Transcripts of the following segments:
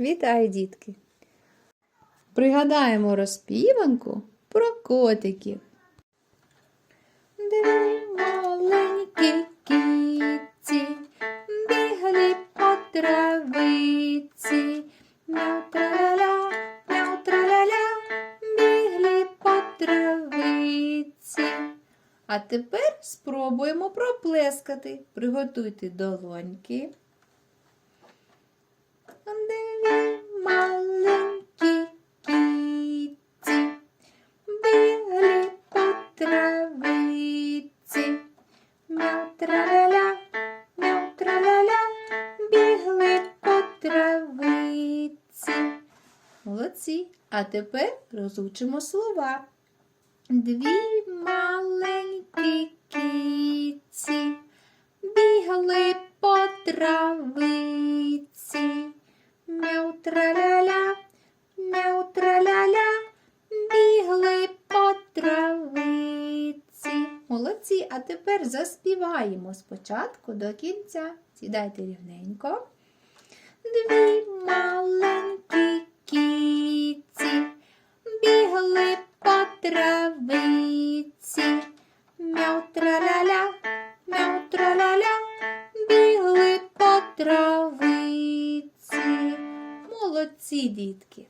Вітаю, дітки! Пригадаємо розпіванку про котиків. Дві маленькі кітці бігали по травиці. Мяу траля, мяу траля, бігли по травиці. А тепер спробуємо проплескати. Приготуйте долоньки. Маленькі кітці бігли по травиці. Мяу траля, траля, бігли по травиці. Молодці. А тепер розучимо слова. Дві маленькі кітці бігли по травиці. Мяу траля-ля, мяу траля-ля, бігли по травиці. Молодці, а тепер заспіваємо спочатку до кінця. Сідайте рівненько. Дві маленькі кітці бігли по травиці. Дітки.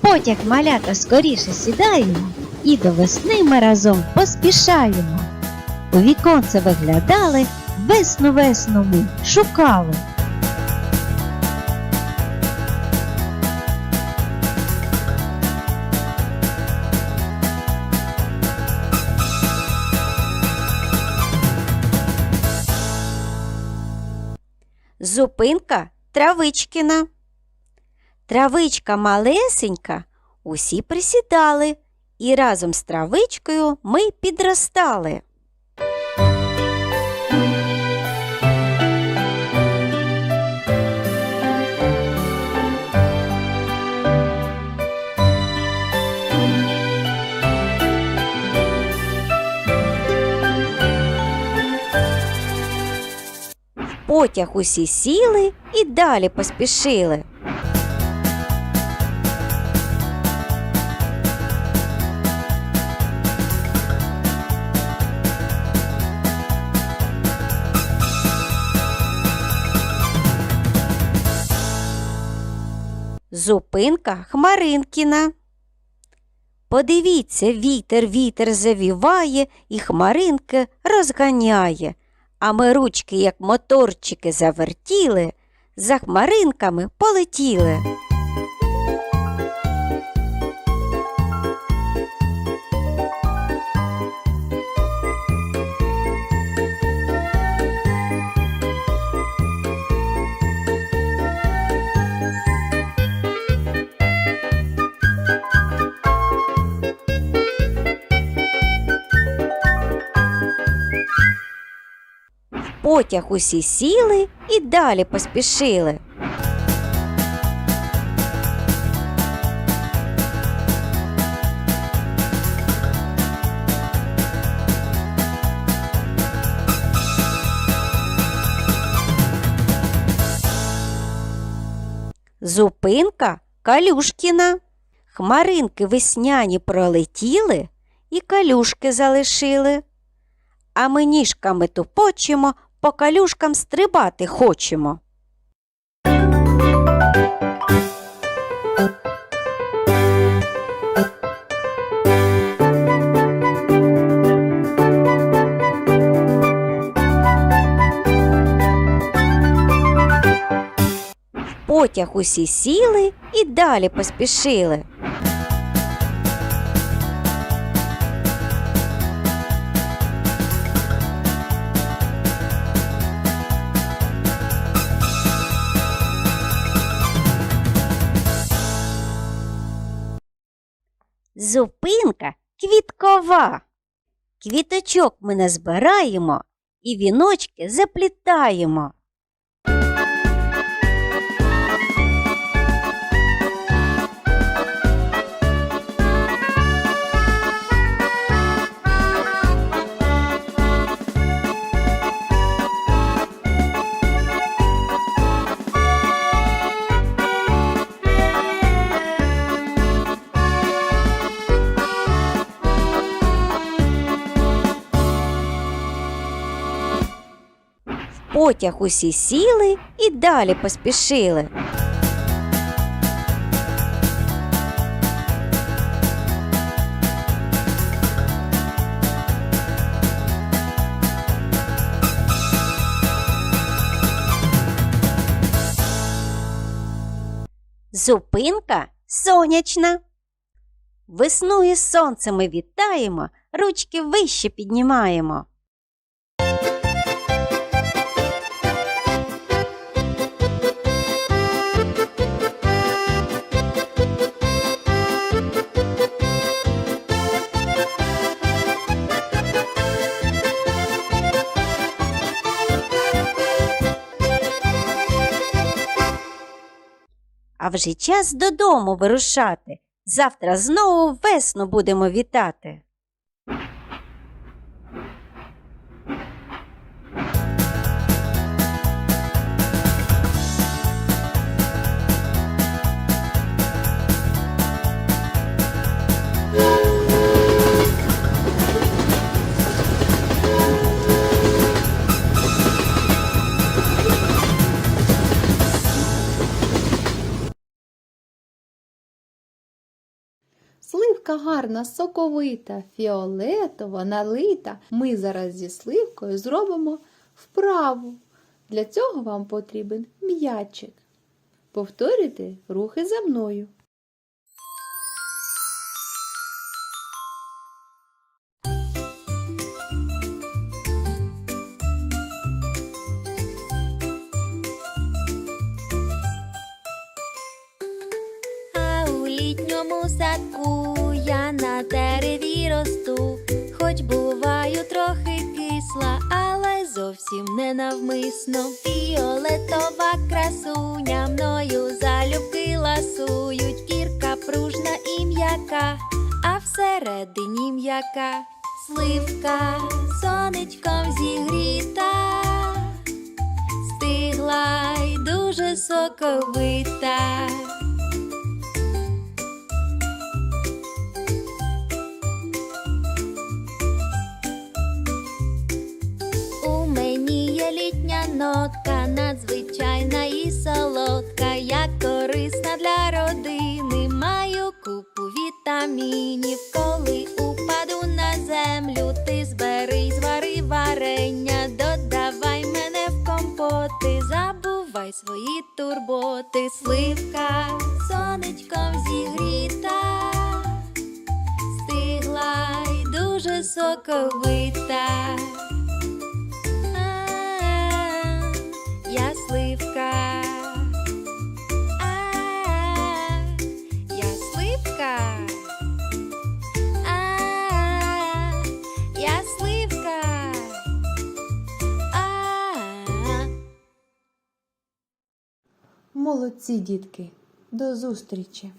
Потяг малята скоріше сідаємо, і до весни ми разом поспішаємо. У віконце виглядали, весну весну ми шукали. Зупинка Травичкіна. Травичка малесенька, усі присідали, і разом з травичкою ми підростали. Потяг усі сіли і далі поспішили. Зупинка Хмаринкіна. Подивіться, вітер, вітер завіває і хмаринки розганяє. А ми ручки, як моторчики, завертіли, за хмаринками полетіли. Потяг усі сіли і далі поспішили. Зупинка Калюшкіна. Хмаринки весняні пролетіли і калюшки залишили. А ми ніжками тупочемо, по калюшкам стрибати хочемо. Потяг усі сіли і далі поспішили. Зупинка квіткова. Квіточок ми назбираємо і віночки заплітаємо. Потяг усі сіли і далі поспішили. Зупинка сонячна. Весну із сонцем ми вітаємо, ручки вище піднімаємо. Вже час додому вирушати. Завтра знову весну будемо вітати. Сливка гарна, соковита, фіолетова, налита. Ми зараз зі сливкою зробимо вправу. Для цього вам потрібен м'ячик. Повторюйте рухи за мною. У літньому садку хоч буваю трохи кисла, але зовсім не навмисно. Фіолетова красуня мною залюбки ласують, кірка пружна і м'яка, а всередині м'яка сливка сонечком зігріта, стигла й дуже соковита. Нотка, надзвичайна і солодка, як корисна для родини. Маю купу вітамінів, коли упаду на землю, ти збери звари варення, додавай мене в компоти, забувай свої турботи, сливка сонечком зігріта, стигла й дуже соковита. Молодці, дітки! До зустрічі!